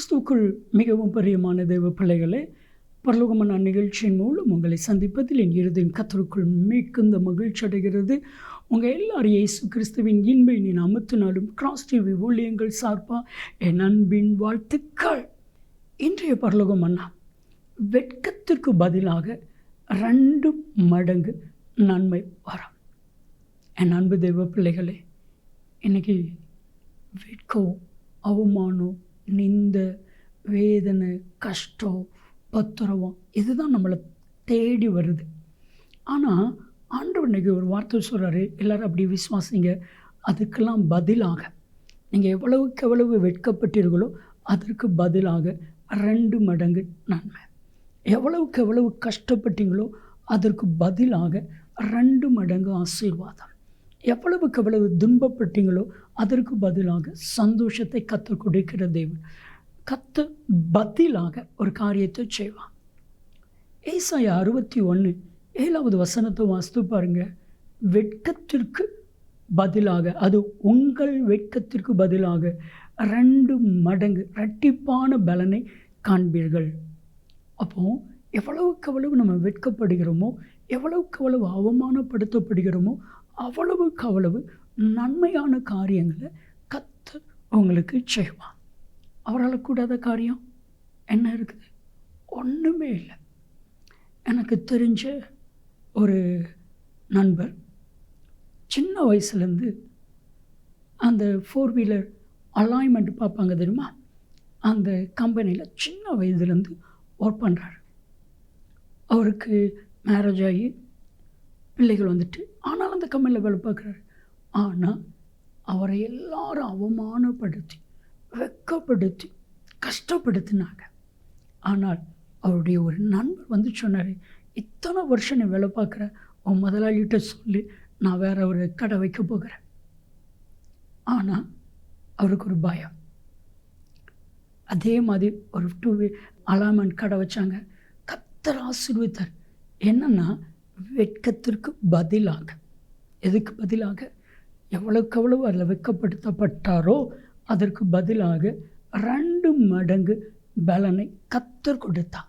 கிறிஸ்துவுக்குள் மிகவும் பிரியமான தேவ பிள்ளைகளே பரலோகமான நிகழ்ச்சியின் மூலம் உங்களை சந்திப்பதில் என் இருதின் கத்தருக்குள் மிகுந்த மகிழ்ச்சி அடைகிறது. உங்கள் எல்லாரும் இயேசு கிறிஸ்துவின் இன்பை நீ அமர்த்தினாலும் கிராஸ் டிவி ஊழியங்கள் சார்பாக என் அன்பின் வாழ்த்துக்கள். இன்றைய பரலோகம் அண்ணா வெட்கத்திற்கு பதிலாக ரெண்டு மடங்கு நன்மை வரும். என் அன்பு தெய்வ பிள்ளைகளே இன்றைக்கி வெட்கம் அவமானம் நிந்த வேதனை கஷ்டம் பத்திரவம் இதுதான் நம்மளை தேடி வருது. ஆனால் ஆண்டவர் இன்னைக்கு ஒரு வார்த்தை சொல்கிறாரு எல்லோரும் அப்படி விசுவாசிங்க அதுக்கெல்லாம் பதிலாக. நீங்கள் எவ்வளவுக்கு எவ்வளவு வெட்கப்பட்டீர்களோ அதற்கு பதிலாக ரெண்டு மடங்கு நன்மை. எவ்வளவுக்கு எவ்வளவு கஷ்டப்பட்டீங்களோ அதற்கு பதிலாக ரெண்டு மடங்கு ஆசீர்வாதம். எவ்வளவுக்கு எவ்வளவு துன்பப்பட்டீங்களோ அதற்கு பதிலாக சந்தோஷத்தை கற்று கொடுக்கிற தேவன். கத்து பதிலாக ஒரு காரியத்தை செய்வான் ஏசாய அறுபத்தி ஒன்று ஏழாவது வசனத்தை வாஸ்து பாருங்க. வெட்கத்திற்கு பதிலாக அது உங்கள் வெட்கத்திற்கு பதிலாக ரெண்டு மடங்கு இரட்டிப்பான பலனை காண்பீர்கள். அப்போது எவ்வளவுக்கு எவ்வளவு நம்ம வெட்கப்படுகிறோமோ எவ்வளவுக்கு எவ்வளவு அவமானப்படுத்தப்படுகிறோமோ அவ்வளவுக்கு அவ்வளவு நன்மையான காரியங்களை கத்து உங்களுக்கு செய்வான் அவரால் கூடாத காரியம் என்ன இருக்குது? ஒன்றுமே இல்லை. எனக்கு தெரிஞ்ச ஒரு நண்பர் சின்ன வயசுலேருந்து அந்த ஃபோர் வீலர் அலாய்மெண்ட் பார்ப்பாங்க தெரியுமா? அந்த கம்பெனியில் சின்ன வயதுலேருந்து ஒர்க் பண்ணுறாரு அவருக்கு மேரேஜ் ஆகி பிள்ளைகள் வந்துட்டு ஆனால் கம்பெனியில் வேலை பார்க்குறாரு ஆனால் அவரை எல்லாரும் அவமானப்படுத்தி வெக்கப்படுத்தி கஷ்டப்படுத்தினாங்க. ஆனால் அவருடைய ஒரு நண்பர் வந்து சொன்னார் இத்தனை வருஷம் நீ வேலை பார்க்குற உன் முதலாளிகிட்ட சொல்லி நான் வேற ஒரு கடை வைக்க போகிறேன். ஆனால் அவருக்கு ஒரு பயம். அதே மாதிரி ஒரு டூ வீ அலாமெண்ட் கடை வச்சாங்க. கத்தர் ஆசீர்வித்தார் என்னென்னா வெட்கத்திற்கு பதிலாக. எதுக்கு பதிலாக எவ்வளவுக்கு எவ்வளவு அதில் வெட்கப்படுத்தப்பட்டாரோ அதற்கு பதிலாக ரெண்டு மடங்கு பலனை கத்தர் கொடுத்தார்.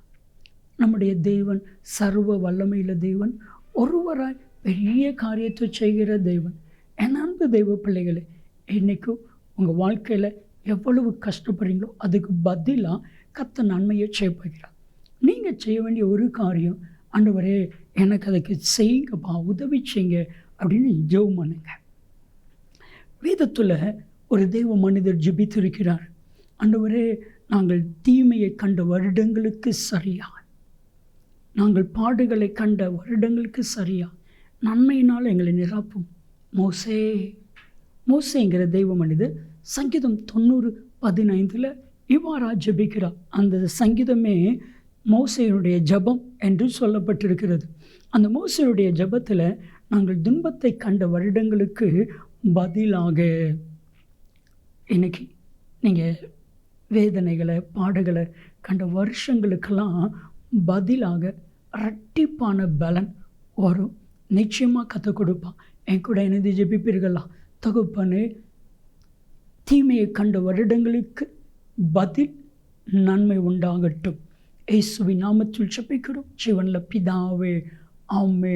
நம்முடைய தேவன் சர்வ வல்லமையில தேவன் ஒருவராய் பெரிய காரியத்தை செய்கிற தேவன். என் அன்பு தெய்வ பிள்ளைகளே இன்றைக்கும் உங்கள் வாழ்க்கையில் எவ்வளவு கஷ்டப்படுறீங்களோ அதுக்கு பதிலாக கத்த நன்மையை செய்யப்படுகிறார் நீங்கள் செய்ய வேண்டிய ஒரு காரியம் ஆண்டவரே எனக்கு அதுக்கு செய்யுங்கப்பா உதவி செய்யுங்க அப்படின்னு ஜெபம் பண்ணுங்க வேதத்தில் ஒரு தெய்வ மனிதர் ஜெபித்திருக்கிறார். ஆண்டவரே நாங்கள் தீமையை கண்ட வருடங்களுக்கு சரியா? நாங்கள் பாடுகளை கண்ட வருடங்களுக்கு சரியா? நன்மையினால் எங்களை நிரப்பும். மோசே மோசேங்கிற தெய்வ மனிதர் சங்கீதம் தொண்ணூறு பதினைந்தில் இவ்வாறா ஜெபிக்கிறார். அந்த சங்கீதமே மோசையினுடைய ஜபம் என்று சொல்லப்பட்டிருக்கிறது. அந்த மோசையுடைய ஜபத்தில் நாங்கள் துன்பத்தை கண்ட வருடங்களுக்கு பதிலாக இன்னைக்கு நீங்கள் வேதனைகளை பாடுகளை கண்ட வருஷங்களுக்கெல்லாம் பதிலாக ரெட்டிப்பான பலன் வரும். நிச்சயமாக கற்றுக் கொடுப்பான் என் கூட எனது ஜெபிப்பீர்களா? தகுப்பனு தீமையை கண்ட வருடங்களுக்கு பதில் நன்மை உண்டாகட்டும். ஏசுவி நாமத்தில் செப்பிக்கிறோம் சிவனில் பிதாவே ஆமே